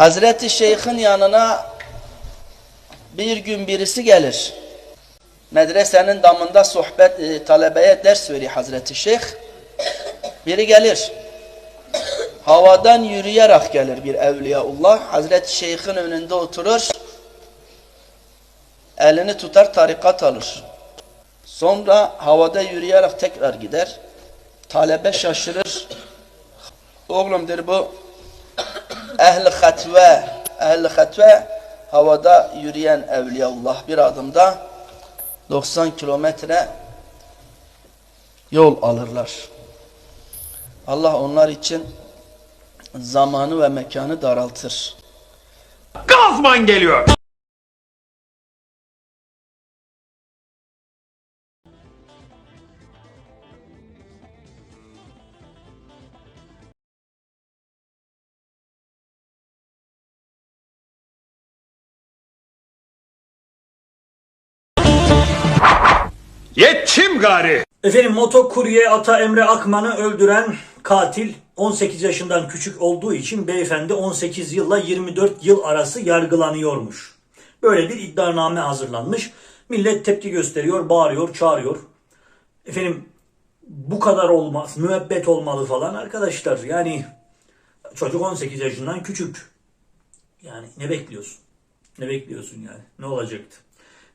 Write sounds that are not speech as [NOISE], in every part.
Hazreti Şeyh'in yanına bir gün birisi gelir. Medresenin damında sohbet e, talebeye ders veriyor Hazreti Şeyh. Biri gelir. Havadan yürüyerek gelir bir evliyaullah. Hazreti Şeyh'in önünde oturur. Elini tutar tarikat alır. Sonra havada yürüyerek tekrar gider. Talebe şaşırır. Oğlum der bu ehli hatve, ehli hatve havada yürüyen evliyaullah bir adımda 90 kilometre yol alırlar. Allah onlar için zamanı ve mekanı daraltır. Gazman geliyor. Yetçim gari. Efendim motokurye Ata Emre Akman'ı öldüren katil 18 yaşından küçük olduğu için beyefendi 18 yılla 24 yıl arası yargılanıyormuş. Böyle bir iddianame hazırlanmış. Millet tepki gösteriyor, bağırıyor, çağırıyor. Efendim bu kadar olmaz, müebbet olmalı falan arkadaşlar. Yani çocuk 18 yaşından küçük. Yani ne bekliyorsun? Ne bekliyorsun yani? Ne olacaktı?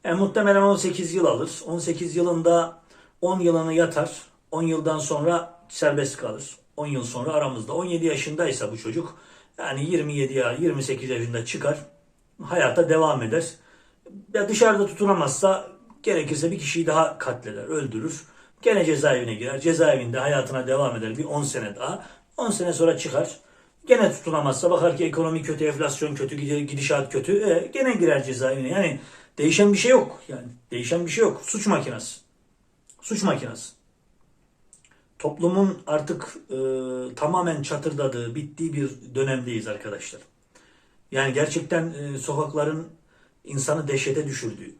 Yani muhtemelen 18 yıl alır. 18 yılında 10 yılını yatar. 10 yıldan sonra serbest kalır. 10 yıl sonra aramızda. 17 yaşındaysa bu çocuk yani 27 ya 28 yaşında çıkar. Hayata devam eder. Ya dışarıda tutunamazsa gerekirse bir kişiyi daha katleder, öldürür. Gene cezaevine girer. Cezaevinde hayatına devam eder bir 10 sene daha. 10 sene sonra çıkar. Gene tutunamazsa bakar ki ekonomi kötü, enflasyon kötü, gidişat kötü. E, gene girer cezaevine. Yani değişen bir şey yok. Yani değişen bir şey yok. Suç makinesi. Suç makinesi. Toplumun artık e, tamamen çatırdadığı, bittiği bir dönemdeyiz arkadaşlar. Yani gerçekten e, sokakların insanı dehşete düşürdüğü.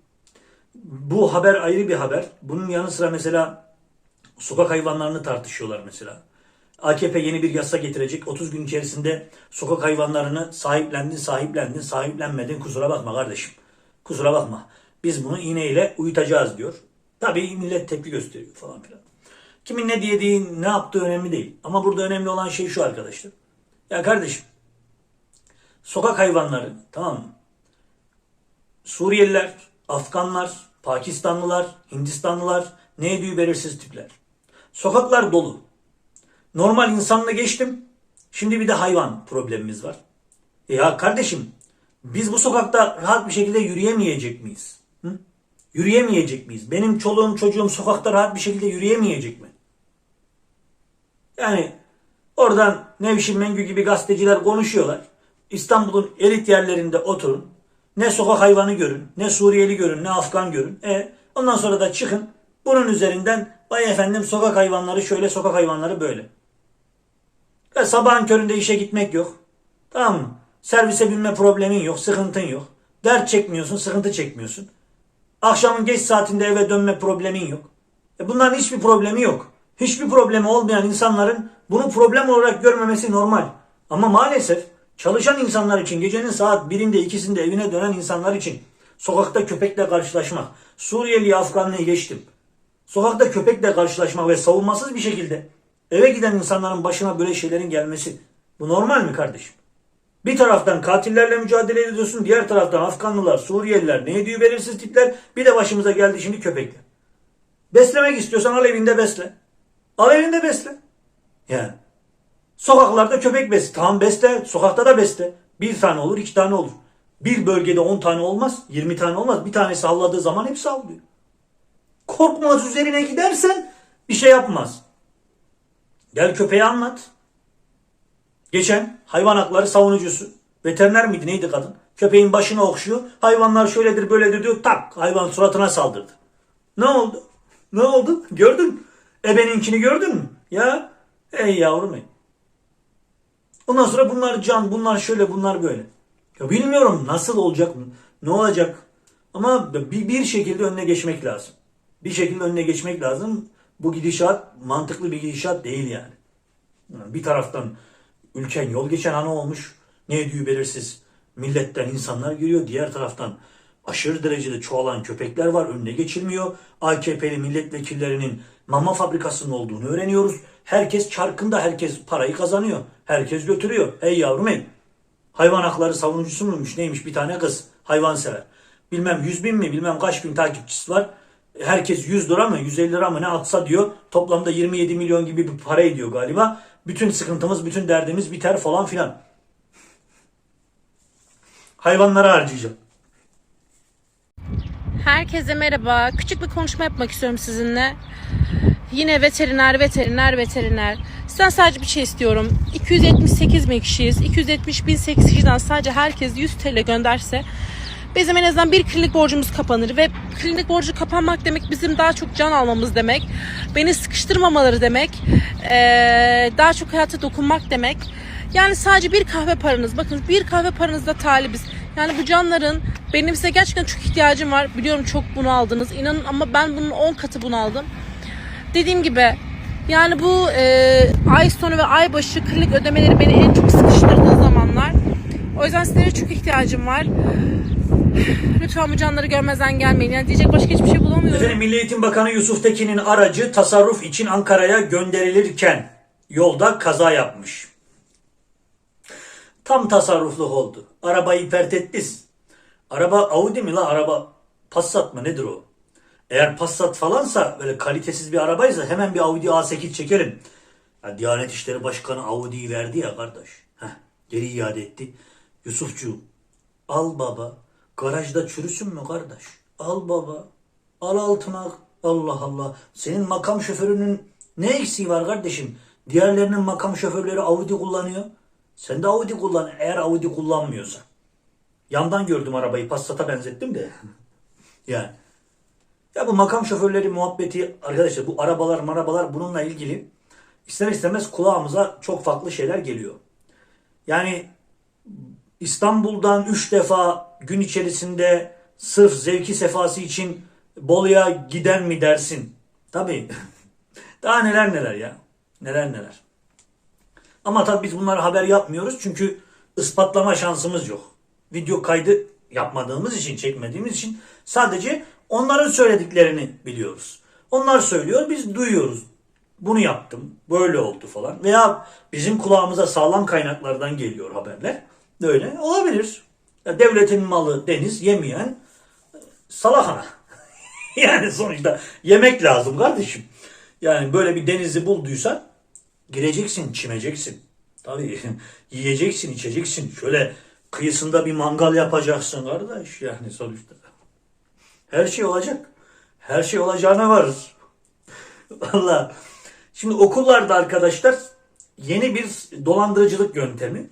Bu haber ayrı bir haber. Bunun yanı sıra mesela sokak hayvanlarını tartışıyorlar mesela. AKP yeni bir yasa getirecek. 30 gün içerisinde sokak hayvanlarını sahiplendin, sahiplendin, sahiplenmedin. Kusura bakma kardeşim. Kusura bakma. Biz bunu iğneyle uyutacağız diyor. Tabii millet tepki gösteriyor falan filan. Kimin ne dediği, ne yaptığı önemli değil. Ama burada önemli olan şey şu arkadaşlar. Ya kardeşim, sokak hayvanları tamam mı? Suriyeliler, Afganlar, Pakistanlılar, Hindistanlılar, ne ediyor belirsiz tipler. Sokaklar dolu. Normal insanla geçtim. Şimdi bir de hayvan problemimiz var. E Ya kardeşim biz bu sokakta rahat bir şekilde yürüyemeyecek miyiz? Hı? Yürüyemeyecek miyiz? Benim çoluğum çocuğum sokakta rahat bir şekilde yürüyemeyecek mi? Yani oradan Nevşin Mengü gibi gazeteciler konuşuyorlar. İstanbul'un elit yerlerinde oturun. Ne sokak hayvanı görün, ne Suriyeli görün, ne Afgan görün. E ondan sonra da çıkın. Bunun üzerinden vay efendim sokak hayvanları şöyle, sokak hayvanları böyle. Ya sabahın köründe işe gitmek yok. Tamam mı? Servise binme problemin yok, sıkıntın yok. Dert çekmiyorsun, sıkıntı çekmiyorsun. Akşamın geç saatinde eve dönme problemin yok. E bunların hiçbir problemi yok. Hiçbir problemi olmayan insanların bunu problem olarak görmemesi normal. Ama maalesef çalışan insanlar için gecenin saat birinde ikisinde evine dönen insanlar için sokakta köpekle karşılaşmak, Suriyeli Afganlı'yı geçtim. Sokakta köpekle karşılaşmak ve savunmasız bir şekilde eve giden insanların başına böyle şeylerin gelmesi bu normal mi kardeşim? Bir taraftan katillerle mücadele ediyorsun, diğer taraftan Afganlılar, Suriyeliler, ne ediyor belirsiz tipler, bir de başımıza geldi şimdi köpekler. Beslemek istiyorsan al evinde besle. Al evinde besle. Yani. Sokaklarda köpek besle. Tamam besle. Sokakta da besle. Bir tane olur, iki tane olur. Bir bölgede on tane olmaz, yirmi tane olmaz. Bir tanesi havladığı zaman hepsi havlıyor. Korkmaz üzerine gidersen bir şey yapmaz. Gel köpeğe anlat. Geçen hayvan hakları savunucusu. Veteriner miydi neydi kadın? Köpeğin başını okşuyor. Hayvanlar şöyledir böyledir diyor. Tak hayvan suratına saldırdı. Ne oldu? Ne oldu? Gördün? Ebeninkini gördün mü? Ya ey yavrum ey. Ondan sonra bunlar can, bunlar şöyle, bunlar böyle. Ya bilmiyorum nasıl olacak mı? Ne olacak? Ama bir, bir şekilde önüne geçmek lazım. Bir şekilde önüne geçmek lazım. Bu gidişat mantıklı bir gidişat değil. Yani Bir taraftan ülken yol geçen ana olmuş. ne ediyor belirsiz milletten insanlar giriyor. Diğer taraftan aşırı derecede çoğalan köpekler var. Önüne geçilmiyor. AKP'li milletvekillerinin mama fabrikasının olduğunu öğreniyoruz. Herkes çarkında, herkes parayı kazanıyor. Herkes götürüyor. Ey yavrum ey. Hayvan hakları savunucusu muymuş neymiş bir tane kız hayvan sever. Bilmem 100 bin mi bilmem kaç bin takipçisi var. Herkes 100 lira mı 150 lira mı ne atsa diyor. Toplamda 27 milyon gibi bir para ediyor galiba. Bütün sıkıntımız bütün derdimiz biter falan filan. Hayvanlara harcayacağım. Herkese merhaba. Küçük bir konuşma yapmak istiyorum sizinle. Yine veteriner, veteriner, veteriner. Sizden sadece bir şey istiyorum. 278 bin kişiyiz. 270 bin 8 kişiden sadece herkes 100 TL gönderse bizim en azından bir klinik borcumuz kapanır ve klinik borcu kapanmak demek bizim daha çok can almamız demek. Beni sıkıştırmamaları demek. Daha çok hayata dokunmak demek. Yani sadece bir kahve paranız. Bakın bir kahve paranızda talibiz. Yani bu canların benim size gerçekten çok ihtiyacım var. Biliyorum çok bunu aldınız. İnanın ama ben bunun 10 katı bunu aldım. Dediğim gibi yani bu e, ay sonu ve ay başı klinik ödemeleri beni en çok sıkıştırdığı zamanlar. O yüzden sizlere çok ihtiyacım var. Lütfen bu canları görmezden gelmeyin. Yani diyecek başka hiçbir şey bulamıyorum. Efendim Milli Eğitim Bakanı Yusuf Tekin'in aracı tasarruf için Ankara'ya gönderilirken yolda kaza yapmış. Tam tasarrufluk oldu. Arabayı pert ettiniz. Araba Audi mi la araba Passat mı nedir o? Eğer Passat falansa böyle kalitesiz bir arabaysa hemen bir Audi A8 çekelim. Ya Diyanet İşleri Başkanı Audi'yi verdi ya kardeş. Heh, geri iade etti. Yusufcuğum al baba. Garajda çürüsün mü kardeş? Al baba. Al altına. Allah Allah. Senin makam şoförünün ne eksiği var kardeşim? Diğerlerinin makam şoförleri Audi kullanıyor. Sen de Audi kullan eğer Audi kullanmıyorsan. Yandan gördüm arabayı Passat'a benzettim de. [LAUGHS] yani. Ya bu makam şoförleri muhabbeti arkadaşlar bu arabalar marabalar bununla ilgili ister istemez kulağımıza çok farklı şeyler geliyor. Yani İstanbul'dan 3 defa gün içerisinde sırf zevki sefası için Bolu'ya giden mi dersin? Tabii. [LAUGHS] Daha neler neler ya. Neler neler. Ama tabii biz bunları haber yapmıyoruz çünkü ispatlama şansımız yok. Video kaydı yapmadığımız için, çekmediğimiz için sadece onların söylediklerini biliyoruz. Onlar söylüyor, biz duyuyoruz. Bunu yaptım, böyle oldu falan. Veya bizim kulağımıza sağlam kaynaklardan geliyor haberler. Öyle olabilir. Devletin malı deniz yemeyen salahana. [LAUGHS] yani sonuçta yemek lazım kardeşim. Yani böyle bir denizi bulduysan gireceksin, çimeceksin. Tabii [LAUGHS] yiyeceksin, içeceksin. Şöyle kıyısında bir mangal yapacaksın kardeş yani sonuçta. Her şey olacak. Her şey olacağına varız. [LAUGHS] Valla. Şimdi okullarda arkadaşlar yeni bir dolandırıcılık yöntemi.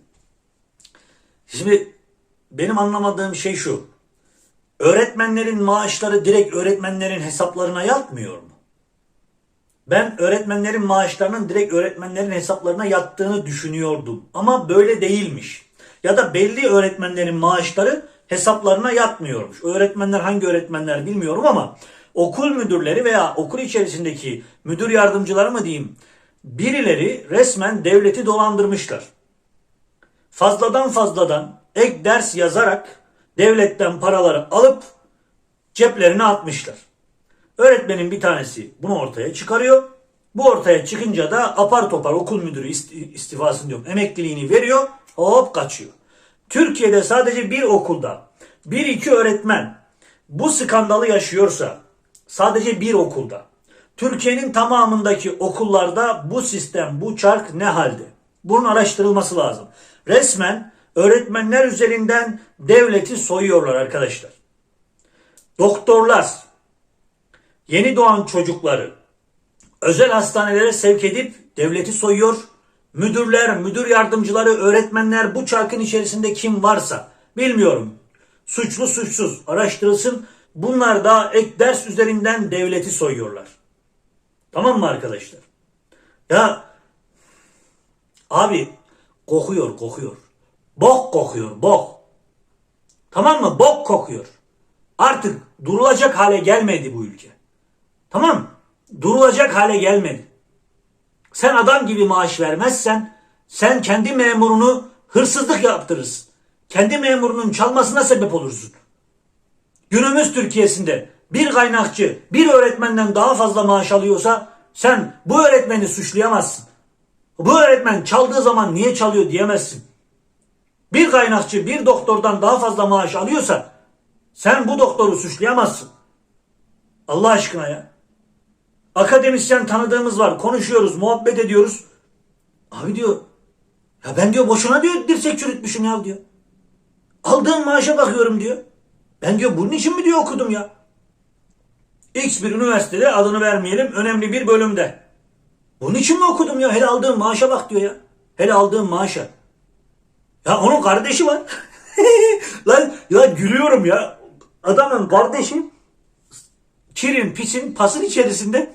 Şimdi benim anlamadığım şey şu. Öğretmenlerin maaşları direkt öğretmenlerin hesaplarına yatmıyor mu? Ben öğretmenlerin maaşlarının direkt öğretmenlerin hesaplarına yattığını düşünüyordum. Ama böyle değilmiş. Ya da belli öğretmenlerin maaşları hesaplarına yatmıyormuş. Öğretmenler hangi öğretmenler bilmiyorum ama okul müdürleri veya okul içerisindeki müdür yardımcıları mı diyeyim birileri resmen devleti dolandırmışlar. Fazladan fazladan ek ders yazarak devletten paraları alıp ceplerine atmışlar. Öğretmenin bir tanesi bunu ortaya çıkarıyor. Bu ortaya çıkınca da apar topar okul müdürü isti- istifasını diyorum emekliliğini veriyor hop kaçıyor. Türkiye'de sadece bir okulda bir iki öğretmen bu skandalı yaşıyorsa sadece bir okulda Türkiye'nin tamamındaki okullarda bu sistem bu çark ne halde? Bunun araştırılması lazım. Resmen öğretmenler üzerinden devleti soyuyorlar arkadaşlar. Doktorlar yeni doğan çocukları özel hastanelere sevk edip devleti soyuyor. Müdürler, müdür yardımcıları, öğretmenler bu çarkın içerisinde kim varsa bilmiyorum. Suçlu suçsuz araştırılsın. Bunlar da ek ders üzerinden devleti soyuyorlar. Tamam mı arkadaşlar? Ya abi kokuyor kokuyor. Bok kokuyor bok. Tamam mı? Bok kokuyor. Artık durulacak hale gelmedi bu ülke. Tamam mı? Durulacak hale gelmedi. Sen adam gibi maaş vermezsen, sen kendi memurunu hırsızlık yaptırırsın. Kendi memurunun çalmasına sebep olursun. Günümüz Türkiye'sinde bir kaynakçı bir öğretmenden daha fazla maaş alıyorsa sen bu öğretmeni suçlayamazsın. Bu öğretmen çaldığı zaman niye çalıyor diyemezsin. Bir kaynakçı bir doktordan daha fazla maaş alıyorsa sen bu doktoru suçlayamazsın. Allah aşkına ya. Akademisyen tanıdığımız var. Konuşuyoruz, muhabbet ediyoruz. Abi diyor ya ben diyor boşuna diyor dirsek çürütmüşüm ya diyor. Aldığım maaşa bakıyorum diyor. Ben diyor bunun için mi diyor okudum ya. X bir üniversitede adını vermeyelim önemli bir bölümde. Bunun için mi okudum ya? Hele aldığım maaşa bak diyor ya. Hele aldığım maaşa. Ya onun kardeşi var. [LAUGHS] Lan ya gülüyorum ya. Adamın kardeşi kirin pisin pasın içerisinde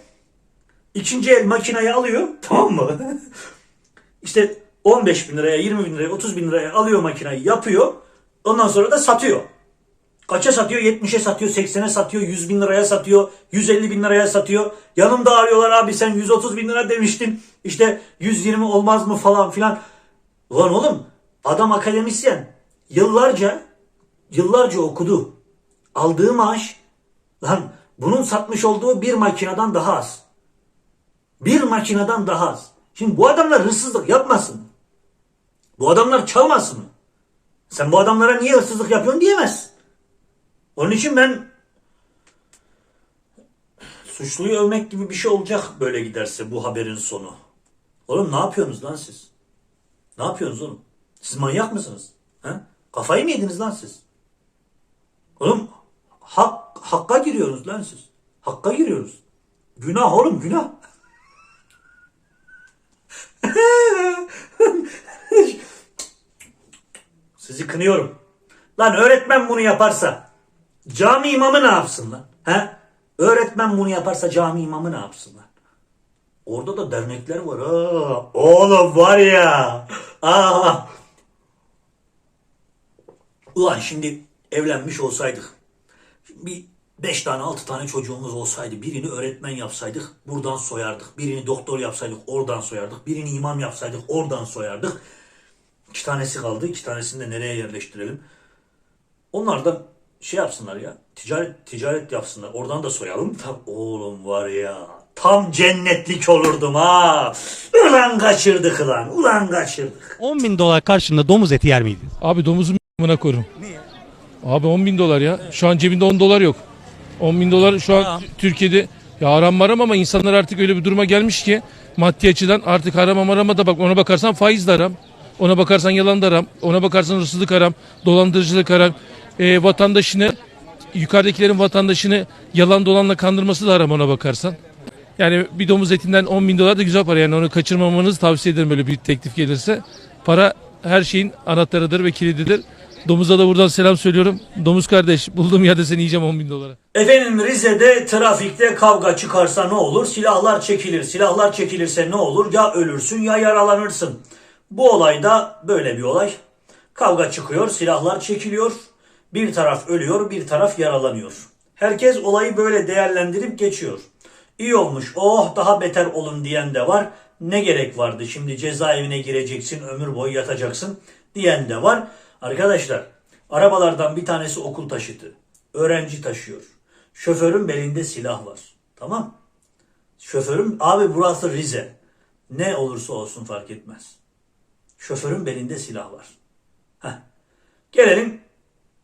ikinci el makinayı alıyor. [LAUGHS] Tamam mı? işte 15 bin liraya, 20 bin liraya, 30 bin liraya alıyor makinayı yapıyor. Ondan sonra da satıyor. Kaça satıyor? 70'e satıyor, 80'e satıyor, 100 bin liraya satıyor, 150 bin liraya satıyor. Yanımda arıyorlar abi sen 130 bin lira demiştin. İşte 120 olmaz mı falan filan. Ulan oğlum adam akademisyen. Yıllarca, yıllarca okudu. Aldığı maaş lan bunun satmış olduğu bir makineden daha az. Bir makineden daha az. Şimdi bu adamlar hırsızlık yapmasın. Bu adamlar çalmasın. Sen bu adamlara niye hırsızlık yapıyorsun diyemezsin. Onun için ben suçluyu övmek gibi bir şey olacak böyle giderse bu haberin sonu. Oğlum ne yapıyorsunuz lan siz? Ne yapıyorsunuz oğlum? Siz manyak mısınız? He? Kafayı mı yediniz lan siz? Oğlum hak, hakka giriyoruz lan siz. Hakka giriyoruz. Günah oğlum günah. [LAUGHS] Sizi kınıyorum. Lan öğretmen bunu yaparsa cami imamı ne yapsın lan? He? Öğretmen bunu yaparsa cami imamı ne yapsın lan? Orada da dernekler var ha. Oğlum var ya. Aa. Ulan şimdi evlenmiş olsaydık. Bir beş tane altı tane çocuğumuz olsaydı birini öğretmen yapsaydık buradan soyardık. Birini doktor yapsaydık oradan soyardık. Birini imam yapsaydık oradan soyardık. İki tanesi kaldı. iki tanesini de nereye yerleştirelim? Onlar da şey yapsınlar ya. Ticaret ticaret yapsınlar. Oradan da soyalım. Tam oğlum var ya. Tam cennetlik olurdum ha. Ulan kaçırdık lan. Ulan kaçırdık. 10 bin dolar karşılığında domuz eti yer miydiniz? Abi domuzun amına korum. Niye? Abi 10 bin dolar ya. Şu an cebinde 10 dolar yok. 10 bin dolar şu an Türkiye'de ya haram maram ama insanlar artık öyle bir duruma gelmiş ki maddi açıdan artık haram marama da bak ona bakarsan faiz de haram. Ona bakarsan yalan da haram. Ona bakarsan hırsızlık haram. Dolandırıcılık haram. E, vatandaşını yukarıdakilerin vatandaşını yalan dolanla kandırması da haram ona bakarsan. Yani bir domuz etinden 10 bin dolar da güzel para yani onu kaçırmamanızı tavsiye ederim böyle bir teklif gelirse. Para her şeyin anahtarıdır ve kilididir. Domuza da buradan selam söylüyorum. Domuz kardeş bulduğum yerde seni yiyeceğim 10 bin dolara. Efendim Rize'de trafikte kavga çıkarsa ne olur? Silahlar çekilir. Silahlar çekilirse ne olur? Ya ölürsün ya yaralanırsın. Bu olayda böyle bir olay. Kavga çıkıyor, silahlar çekiliyor. Bir taraf ölüyor, bir taraf yaralanıyor. Herkes olayı böyle değerlendirip geçiyor. İyi olmuş, oh daha beter olun diyen de var. Ne gerek vardı şimdi cezaevine gireceksin, ömür boyu yatacaksın diyen de var. Arkadaşlar, arabalardan bir tanesi okul taşıtı. Öğrenci taşıyor. Şoförün belinde silah var. Tamam. Şoförün, abi burası Rize. Ne olursa olsun fark etmez. Şoförün belinde silah var. Heh. Gelelim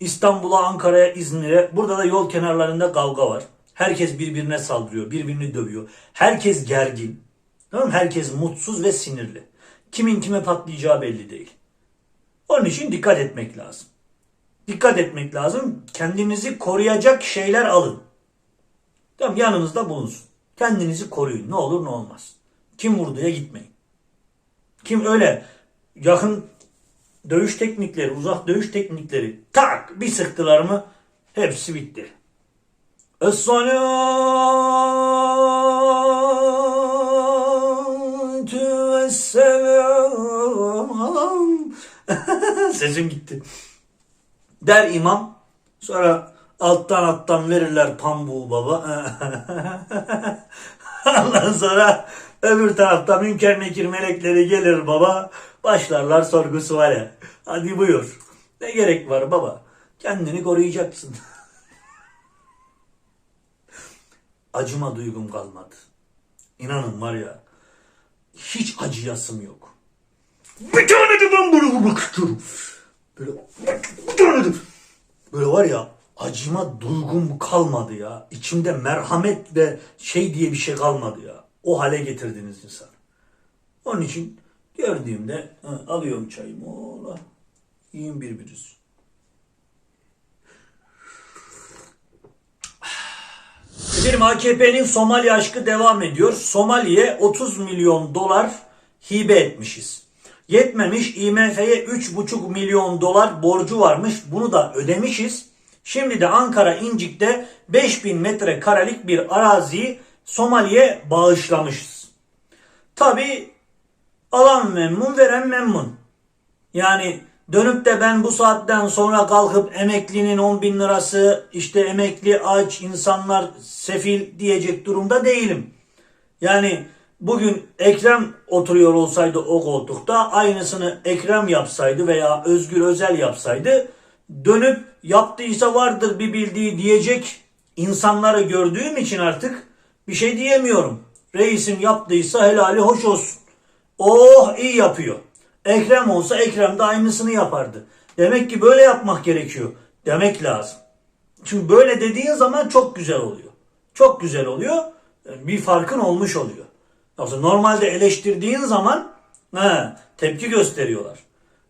İstanbul'a, Ankara'ya, İzmir'e. Burada da yol kenarlarında kavga var. Herkes birbirine saldırıyor, birbirini dövüyor. Herkes gergin. Tamam? Herkes mutsuz ve sinirli. Kimin kime patlayacağı belli değil. Onun için dikkat etmek lazım. Dikkat etmek lazım. Kendinizi koruyacak şeyler alın. Tamam yanınızda bulunsun. Kendinizi koruyun. Ne olur ne olmaz. Kim vurduya gitmeyin. Kim öyle yakın dövüş teknikleri, uzak dövüş teknikleri tak bir sıktılar mı hepsi bitti. Es-salatu Sesim gitti. Der imam. Sonra alttan alttan verirler pambuğu baba. [LAUGHS] Ondan sonra Öbür tarafta münker nekir melekleri gelir baba. Başlarlar sorgusu var ya. Hadi buyur. Ne gerek var baba? Kendini koruyacaksın. [LAUGHS] Acıma duygum kalmadı. İnanın var ya. Hiç acıyasım yok. Bir tane de ben bunu vurmak. Böyle. Böyle var ya acıma duygum kalmadı ya. İçimde merhamet ve şey diye bir şey kalmadı ya. O hale getirdiniz insan. Onun için gördüğümde ha, alıyorum çayımı. Ola. Yiyin birbiriniz. Efendim AKP'nin Somali aşkı devam ediyor. Somali'ye 30 milyon dolar hibe etmişiz. Yetmemiş IMF'ye 3,5 milyon dolar borcu varmış. Bunu da ödemişiz. Şimdi de Ankara İncik'te 5000 metrekarelik bir araziyi Somali'ye bağışlamışız. Tabi alan memnun veren memnun. Yani dönüp de ben bu saatten sonra kalkıp emeklinin 10 bin lirası işte emekli aç insanlar sefil diyecek durumda değilim. Yani bugün Ekrem oturuyor olsaydı o koltukta aynısını Ekrem yapsaydı veya Özgür Özel yapsaydı dönüp yaptıysa vardır bir bildiği diyecek insanları gördüğüm için artık bir şey diyemiyorum. Reisim yaptıysa helali hoş olsun. Oh iyi yapıyor. Ekrem olsa Ekrem de aynısını yapardı. Demek ki böyle yapmak gerekiyor. Demek lazım. Çünkü böyle dediğin zaman çok güzel oluyor. Çok güzel oluyor. Bir farkın olmuş oluyor. Yoksa normalde eleştirdiğin zaman he, tepki gösteriyorlar.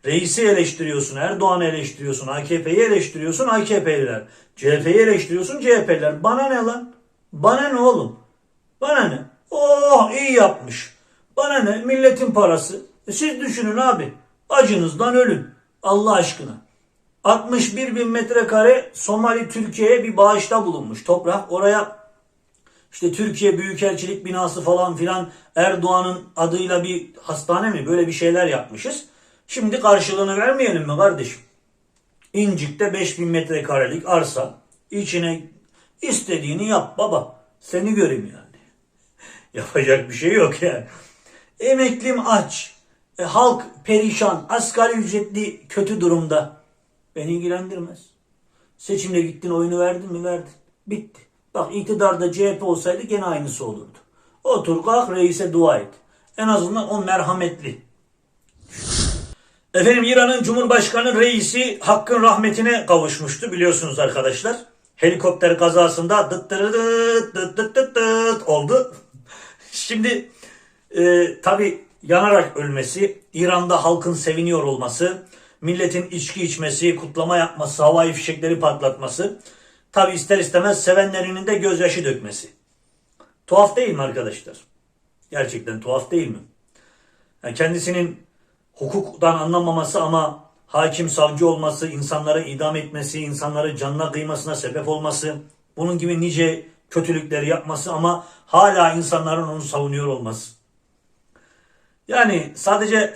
Reisi eleştiriyorsun, Erdoğan'ı eleştiriyorsun, AKP'yi eleştiriyorsun, AKP'liler. CHP'yi eleştiriyorsun, CHP'liler. Bana ne lan? Bana ne oğlum? Bana ne? Oh iyi yapmış. Bana ne? Milletin parası. E siz düşünün abi. Acınızdan ölün. Allah aşkına. 61 bin metrekare Somali Türkiye'ye bir bağışta bulunmuş. Toprak oraya işte Türkiye Büyükelçilik binası falan filan Erdoğan'ın adıyla bir hastane mi böyle bir şeyler yapmışız. Şimdi karşılığını vermeyelim mi kardeşim? İncik'te 5000 metrekarelik arsa içine istediğini yap baba. Seni göreyim yani. [LAUGHS] Yapacak bir şey yok yani. Emeklim aç. E, halk perişan. Asgari ücretli kötü durumda. Beni ilgilendirmez. Seçimde gittin oyunu verdin mi verdin. Bitti. Bak iktidarda CHP olsaydı gene aynısı olurdu. Otur kalk reise dua et. En azından o merhametli. Efendim İran'ın Cumhurbaşkanı reisi hakkın rahmetine kavuşmuştu biliyorsunuz arkadaşlar. Helikopter kazasında dıt dırıdıt dıt dıt dıt dıt oldu. [LAUGHS] Şimdi e, tabi yanarak ölmesi, İran'da halkın seviniyor olması, milletin içki içmesi, kutlama yapması, havai fişekleri patlatması, tabi ister istemez sevenlerinin de gözyaşı dökmesi. Tuhaf değil mi arkadaşlar? Gerçekten tuhaf değil mi? Yani kendisinin hukuktan anlamaması ama hakim savcı olması, insanları idam etmesi, insanları canına kıymasına sebep olması, bunun gibi nice kötülükleri yapması ama hala insanların onu savunuyor olması. Yani sadece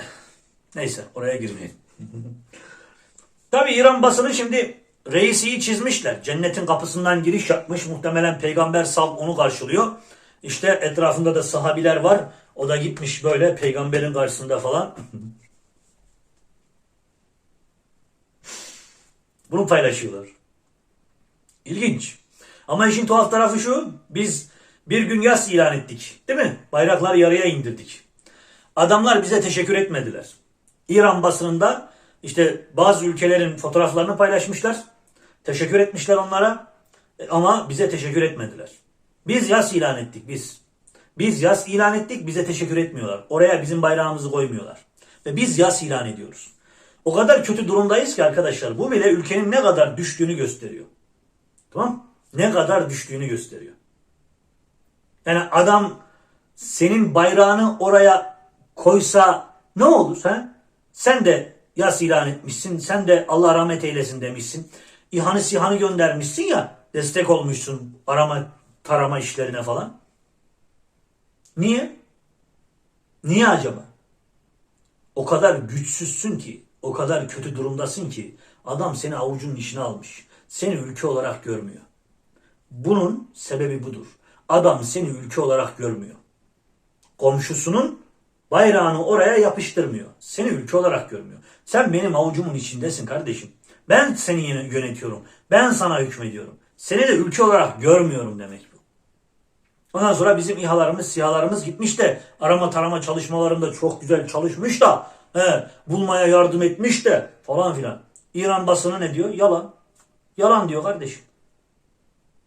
neyse oraya girmeyin. [LAUGHS] Tabi İran basını şimdi reisiyi çizmişler. Cennetin kapısından giriş yapmış. Muhtemelen peygamber sal onu karşılıyor. İşte etrafında da sahabiler var. O da gitmiş böyle peygamberin karşısında falan. [LAUGHS] Bunu paylaşıyorlar. İlginç. Ama işin tuhaf tarafı şu. Biz bir gün yas ilan ettik. Değil mi? Bayrakları yarıya indirdik. Adamlar bize teşekkür etmediler. İran basınında işte bazı ülkelerin fotoğraflarını paylaşmışlar. Teşekkür etmişler onlara. E, Ama bize teşekkür etmediler. Biz yas ilan ettik biz. Biz yas ilan ettik bize teşekkür etmiyorlar. Oraya bizim bayrağımızı koymuyorlar. Ve biz yas ilan ediyoruz. O kadar kötü durumdayız ki arkadaşlar. Bu bile ülkenin ne kadar düştüğünü gösteriyor. Tamam? Ne kadar düştüğünü gösteriyor. Yani adam senin bayrağını oraya koysa ne olur ha? Sen de yas ilan etmişsin. Sen de Allah rahmet eylesin demişsin. İhanı sihanı göndermişsin ya. Destek olmuşsun arama tarama işlerine falan. Niye? Niye acaba? O kadar güçsüzsün ki, o kadar kötü durumdasın ki adam seni avucunun içine almış. Seni ülke olarak görmüyor. Bunun sebebi budur. Adam seni ülke olarak görmüyor. komşusunun bayrağını oraya yapıştırmıyor. Seni ülke olarak görmüyor. Sen benim avucumun içindesin kardeşim. Ben seni yönetiyorum. Ben sana hükmediyorum. Seni de ülke olarak görmüyorum demek bu. Ondan sonra bizim İHA'larımız, SİHA'larımız gitmiş de arama tarama çalışmalarında çok güzel çalışmış da he, bulmaya yardım etmiş de falan filan. İran basını ne diyor? Yalan. Yalan diyor kardeşim.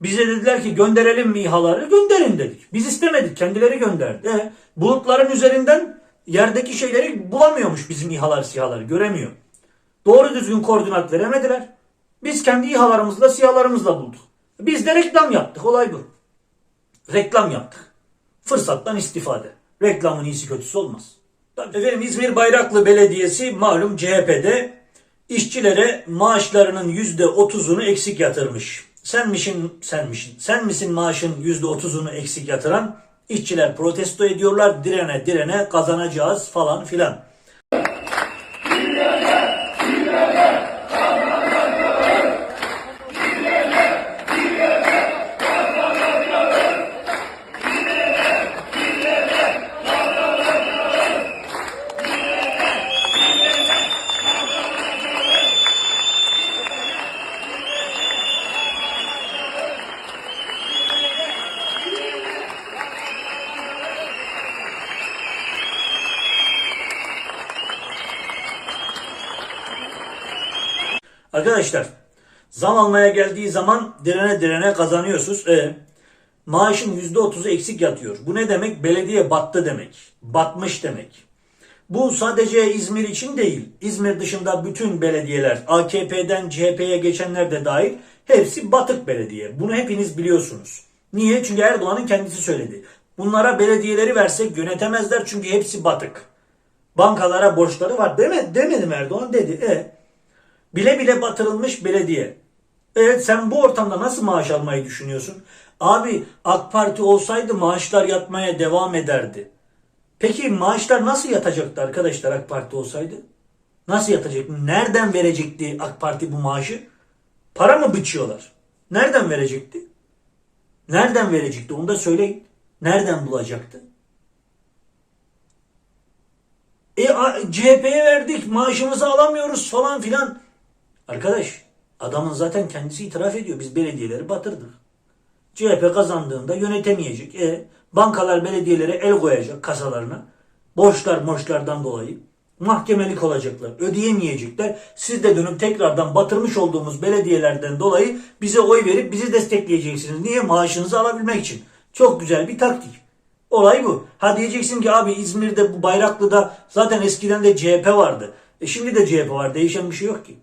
Bize dediler ki gönderelim mi İHA'ları? Gönderin dedik. Biz istemedik. Kendileri gönderdi. E, bulutların üzerinden yerdeki şeyleri bulamıyormuş bizim İHA'lar, SİHA'lar. Göremiyor. Doğru düzgün koordinat veremediler. Biz kendi İHA'larımızla, SİHA'larımızla bulduk. Biz de reklam yaptık. Olay bu. Reklam yaptık. Fırsattan istifade. Reklamın iyisi kötüsü olmaz. Tabii Efendim İzmir Bayraklı Belediyesi malum CHP'de işçilere maaşlarının yüzde otuzunu eksik yatırmış. Sen misin, sen misin, sen misin maaşın yüzde otuzunu eksik yatıran? İşçiler protesto ediyorlar, direne direne kazanacağız falan filan. Arkadaşlar zam almaya geldiği zaman direne direne kazanıyorsunuz. E, maaşın %30'u eksik yatıyor. Bu ne demek? Belediye battı demek. Batmış demek. Bu sadece İzmir için değil. İzmir dışında bütün belediyeler, AKP'den CHP'ye geçenler de dahil hepsi batık belediye. Bunu hepiniz biliyorsunuz. Niye? Çünkü Erdoğan'ın kendisi söyledi. Bunlara belediyeleri versek yönetemezler çünkü hepsi batık. Bankalara borçları var. Deme, demedi mi Erdoğan? Dedi. E, Bile bile batırılmış belediye. Evet sen bu ortamda nasıl maaş almayı düşünüyorsun? Abi AK Parti olsaydı maaşlar yatmaya devam ederdi. Peki maaşlar nasıl yatacaktı arkadaşlar AK Parti olsaydı? Nasıl yatacak? Nereden verecekti AK Parti bu maaşı? Para mı biçiyorlar? Nereden verecekti? Nereden verecekti? Onu da söyleyin. Nereden bulacaktı? E CHP'ye verdik maaşımızı alamıyoruz falan filan. Arkadaş adamın zaten kendisi itiraf ediyor. Biz belediyeleri batırdık. CHP kazandığında yönetemeyecek. E, bankalar belediyelere el koyacak kasalarına. Borçlar borçlardan dolayı. Mahkemelik olacaklar. Ödeyemeyecekler. Siz de dönüp tekrardan batırmış olduğumuz belediyelerden dolayı bize oy verip bizi destekleyeceksiniz. Niye? Maaşınızı alabilmek için. Çok güzel bir taktik. Olay bu. Ha diyeceksin ki abi İzmir'de bu Bayraklı'da zaten eskiden de CHP vardı. E şimdi de CHP var. Değişen bir şey yok ki.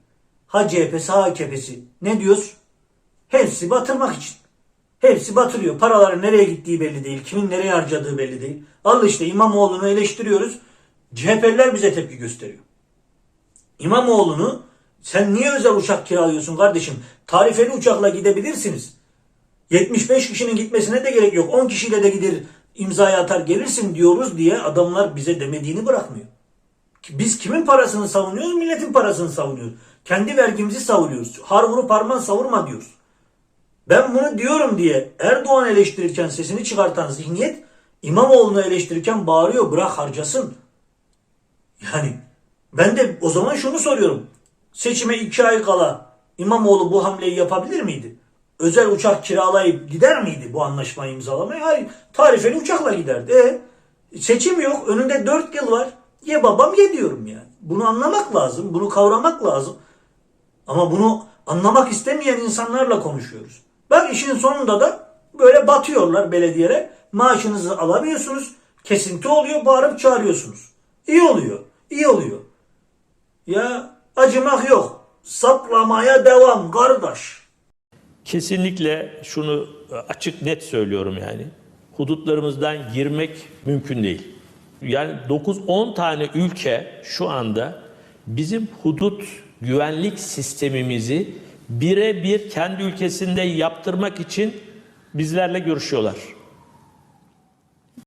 Ha CHP'si ha AKP'si. Ne diyoruz? Hepsi batırmak için. Hepsi batırıyor. Paraların nereye gittiği belli değil. Kimin nereye harcadığı belli değil. Al işte İmamoğlu'nu eleştiriyoruz. CHP'liler bize tepki gösteriyor. İmamoğlu'nu sen niye özel uçak kiralıyorsun kardeşim? Tarifeli uçakla gidebilirsiniz. 75 kişinin gitmesine de gerek yok. 10 kişiyle de gider imzayı atar gelirsin diyoruz diye adamlar bize demediğini bırakmıyor. Biz kimin parasını savunuyoruz? Milletin parasını savunuyoruz. Kendi vergimizi savunuyoruz. Har vurup harman savurma diyoruz. Ben bunu diyorum diye Erdoğan eleştirirken sesini çıkartan zihniyet İmamoğlu'nu eleştirirken bağırıyor bırak harcasın. Yani ben de o zaman şunu soruyorum. Seçime iki ay kala İmamoğlu bu hamleyi yapabilir miydi? Özel uçak kiralayıp gider miydi bu anlaşmayı imzalamaya? Hayır. Tarifeli uçakla giderdi. E, seçim yok. Önünde dört yıl var. Ye babam ye diyorum yani. Bunu anlamak lazım. Bunu kavramak lazım. Ama bunu anlamak istemeyen insanlarla konuşuyoruz. Bak işin sonunda da böyle batıyorlar belediyelere. Maaşınızı alamıyorsunuz. Kesinti oluyor. Bağırıp çağırıyorsunuz. İyi oluyor. İyi oluyor. Ya acımak yok. Saplamaya devam kardeş. Kesinlikle şunu açık net söylüyorum yani. Hudutlarımızdan girmek mümkün değil. Yani 9-10 tane ülke şu anda bizim hudut güvenlik sistemimizi birebir kendi ülkesinde yaptırmak için bizlerle görüşüyorlar.